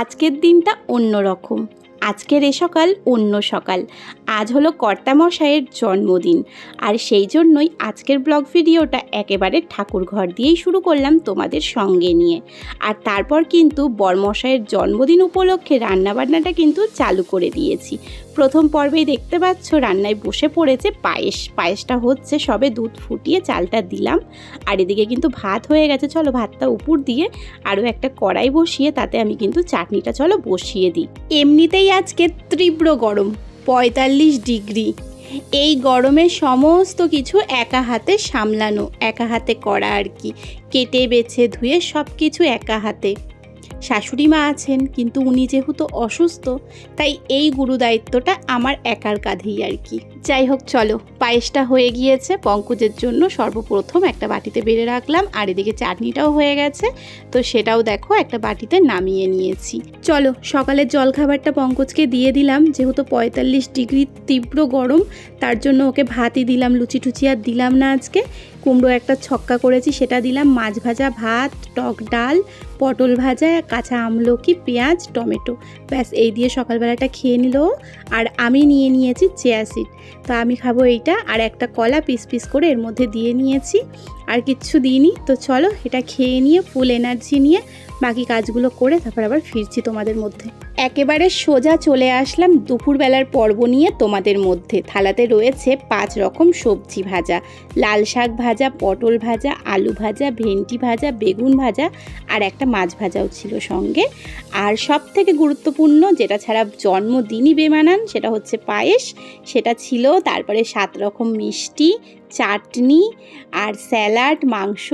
আজকের দিনটা অন্য রকম। আজকের এ সকাল অন্য সকাল। আজ হলো কর্তামশাইয়ের জন্মদিন। আর সেই জন্যই আজকের ব্লগ ভিডিওটা একেবারে ঠাকুর ঘর দিয়েই শুরু করলাম তোমাদের সঙ্গে নিয়ে। আর তারপর কিন্তু বরমশাইয়ের জন্মদিন উপলক্ষে রান্নাবান্নাটা কিন্তু চালু করে দিয়েছি। প্রথম পর্বেই দেখতে পাচ্ছ, রান্নায় বসে পড়েছে পায়েস। পায়েসটা হচ্ছে সবে দুধ ফুটিয়ে চালটা দিলাম। আর এদিকে কিন্তু ভাত হয়ে গেছে, চলো ভাতটা উপর দিয়ে আরও একটা কড়াই বসিয়ে তাতে আমি কিন্তু চাটনিটা চলো বসিয়ে দিই। এমনিতেই আজকে তীব্র গরম, পঁয়তাল্লিশ ডিগ্রি। এই গরমে সমস্ত কিছু একা হাতে সামলানো, একা হাতে করা আর কি। কেটে বেছে ধুয়ে সব কিছু একা হাতে। শাশুড়ি মা আছেন, কিন্তু উনি যেহেতু অসুস্থ, তাই এই গুরু দায়িত্বটা আমার একার কাঁধেই আর কি। যাই হোক, চলো। পায়েসটা হয়ে গিয়েছে। পঙ্কজের জন্য সর্বপ্রথম একটা বাটিতে বেড়ে রাখলাম। আর এদিকে চাটনিটাও হয়ে গেছে। তো সেটাও দেখো, একটা বাটিতে নামিয়ে নিয়েছি। চলো সকালের জলখাবারটা পঙ্কজকে দিয়ে দিলাম। যেহেতু পঁয়তাল্লিশ ডিগ্রি তীব্র গরম, তার জন্য ওকে ভাতই দিলাম, লুচি টুচি আর দিলাম না আজকে। কুমড়ো একটা ছক্কা করেছি, সেটা দিলাম। মাছ ভাজা ভাত, টক ডাল, পটল ভাজা, কাঁচা আমলকি, পেঁয়াজ, টমেটো। ব্যাস, এই দিয়ে সকালবেলাটা খেয়ে নিল। আর আমি নিয়ে নিয়েছি চেয়া তো আমি খাব এইটা আর একটা কলা পিস পিস করে এর মধ্যে দিয়ে নিয়েছি। আর কিচ্ছু দিইনি। তো চলো এটা খেয়ে নিয়ে ফুল এনার্জি নিয়ে বাকি কাজগুলো করে তারপর আবার ফিরছি তোমাদের মধ্যে। একেবারে সোজা চলে আসলাম দুপুরবেলার পর্ব নিয়ে তোমাদের মধ্যে। থালাতে রয়েছে পাঁচ রকম সবজি ভাজা। লাল শাক ভাজা, পটল ভাজা, আলু ভাজা, ভেন্ডি ভাজা, বেগুন ভাজা আর একটা মাছ ভাজাও ছিল সঙ্গে। আর সব থেকে গুরুত্বপূর্ণ যেটা ছাড়া জন্মদিনই বেমানান সেটা হচ্ছে পায়েস। সেটা ছিল তারপরে সাত রকম মিষ্টি, চাটনি আর স্যালাড, মাংস,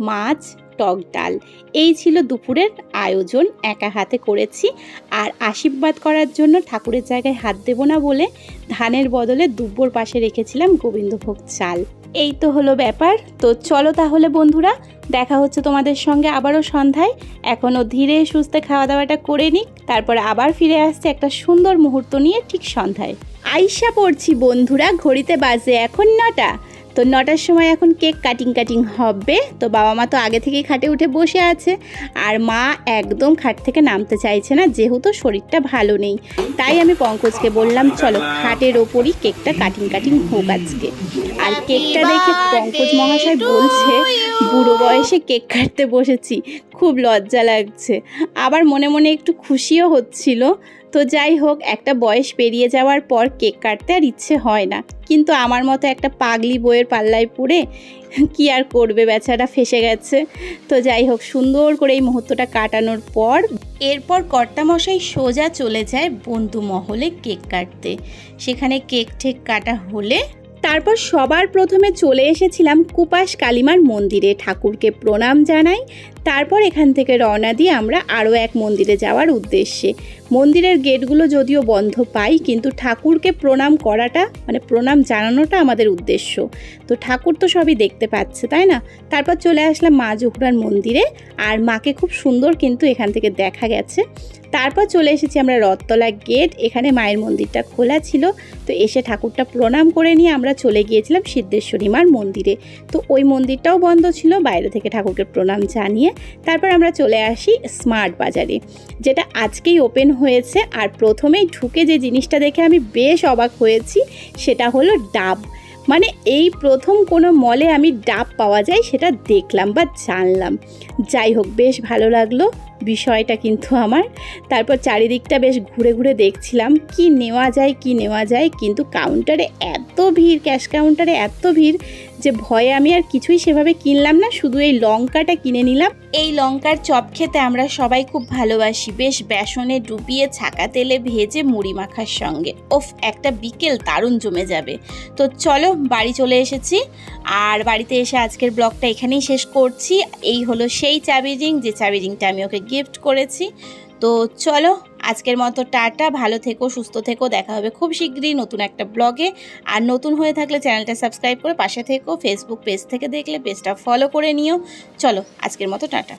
মাছ টক ডাল। এই ছিল দুপুরের আয়োজন। একা হাতে করেছি। আর আশীর্বাদ করার জন্য ঠাকুরের জায়গায় হাত দেবো না বলে ধানের বদলে দুব্বর পাশে রেখেছিলাম গোবিন্দভোগ চাল। এই তো হলো ব্যাপার। তো চলো তাহলে বন্ধুরা, দেখা হচ্ছে তোমাদের সঙ্গে আবারও সন্ধ্যায়। এখনও ধীরে সুস্থে খাওয়া দাওয়াটা করে নিক। তারপর আবার ফিরে আসছে একটা সুন্দর মুহূর্ত নিয়ে ঠিক সন্ধ্যায়। আইসা পড়ছি বন্ধুরা, ঘড়িতে বাজে এখন নটা। তো নটার সময় এখন কেক কাটিং কাটিং হবে। তো বাবা মা তো আগে থেকেই খাটে উঠে বসে আছে। আর মা একদম খাট থেকে নামতে চাইছে না, যেহেতু শরীরটা ভালো নেই। তাই আমি পঙ্কজকে বললাম, চলো খাটের ওপরই কেকটা কাটিং কাটিং হোক আজকে। আর কেকটা দেখে পঙ্কজ মহাশয় বলছে, বুড়ো বয়সে কেক কাটতে বসেছি। খুব লজ্জা লাগছে। আবার মনে মনে একটু খুশিও হচ্ছিল। তো যাই হোক, একটা বয়স পেরিয়ে যাওয়ার পর কেক কাটতে আর ইচ্ছে হয় না। কিন্তু আমার মতো একটা পাগলি বইয়ের পাল্লায় পড়ে কি আর করবে, বেচারা ফেসে গেছে। তো যাই হোক, সুন্দর করে এই মুহূর্তটা কাটানোর পর এরপর কর্তামশাই সোজা চলে যায় বন্ধু মহলে কেক কাটতে। সেখানে কেক ঠেক কাটা হলে তারপর সবার প্রথমে চলে এসেছিলাম কুপাস কালিমার মন্দিরে। ঠাকুরকে প্রণাম জানাই তারপর এখান থেকে রওনা দিয়ে আমরা আরও এক মন্দিরে যাওয়ার উদ্দেশ্যে। মন্দিরের গেটগুলো যদিও বন্ধ পাই, কিন্তু ঠাকুরকে প্রণাম করাটা মানে প্রণাম জানানোটা আমাদের উদ্দেশ্য। তো ঠাকুর তো সবই দেখতে পাচ্ছে, তাই না? তারপর চলে আসলাম মা জোহরার মন্দিরে, আর মাকে খুব সুন্দর কিন্তু এখান থেকে দেখা গেছে। তারপর চলে এসেছি আমরা রথতলা গেট, এখানে মায়ের মন্দিরটা খোলা ছিল। তো এসে ঠাকুরটা প্রণাম করে নিয়ে আমরা চলে গিয়েছিলাম সিদ্ধেশ্বরী মার মন্দিরে। তো ওই মন্দিরটাও বন্ধ ছিল, বাইরে থেকে ঠাকুরকে প্রণাম জানিয়ে তারপর আমরা চলে আসি স্মার্ট বাজারে, যেটা আজকেই ওপেন হয়েছে আর প্রথমেই ঢুকে যে জিনিসটা দেখে আমি বেশ অবাক হয়েছি সেটা হলো ডাব। মানে এই প্রথম কোনো মলে আমি ডাব পাওয়া যায় সেটা দেখলাম বা জানলাম। যাই হোক, বেশ ভালো লাগল বিষয়টা কিন্তু আমার। তারপর চারিদিকটা বেশ ঘুরে ঘুরে দেখছিলাম, কি নেওয়া যায়, কি নেওয়া যায়, কিন্তু কাউন্টারে এত ভিড় ক্যাশ কাউন্টারে এত ভিড় যে ভয়ে আমি আর কিছুই সেভাবে কিনলাম না, শুধু এই লঙ্কাটা কিনে নিলাম। এই লঙ্কার চপ খেতে আমরা সবাই খুব ভালোবাসি। বেশ বেসনে ডুবিয়ে ছাকা তেলে ভেজে মুড়ি মাখার সঙ্গে। ওফ, একটা বিকেল, দারুণ জমে যাবে। তো চলো, বাড়ি চলে এসেছি। আর বাড়িতে এসে আজকের ব্লগটা এখানেই শেষ করছি। এই হলো সেই চাবি রিং, যে চাবি রিংটা আমি ওকে গিফট করেছি। তো চলো, আজকের মতো টাটা, ভালো থেকো, সুস্থ থেকো, দেখা হবে খুব শীঘ্রই নতুন একটা ব্লগে। আর নতুন হয়ে থাকলে চ্যানেলটা সাবস্ক্রাইব করে পাশে থেকো ফেসবুক পেজ থেকে দেখলে পেজটা ফলো করে নিও। চলো, আজকের মতো টাটা।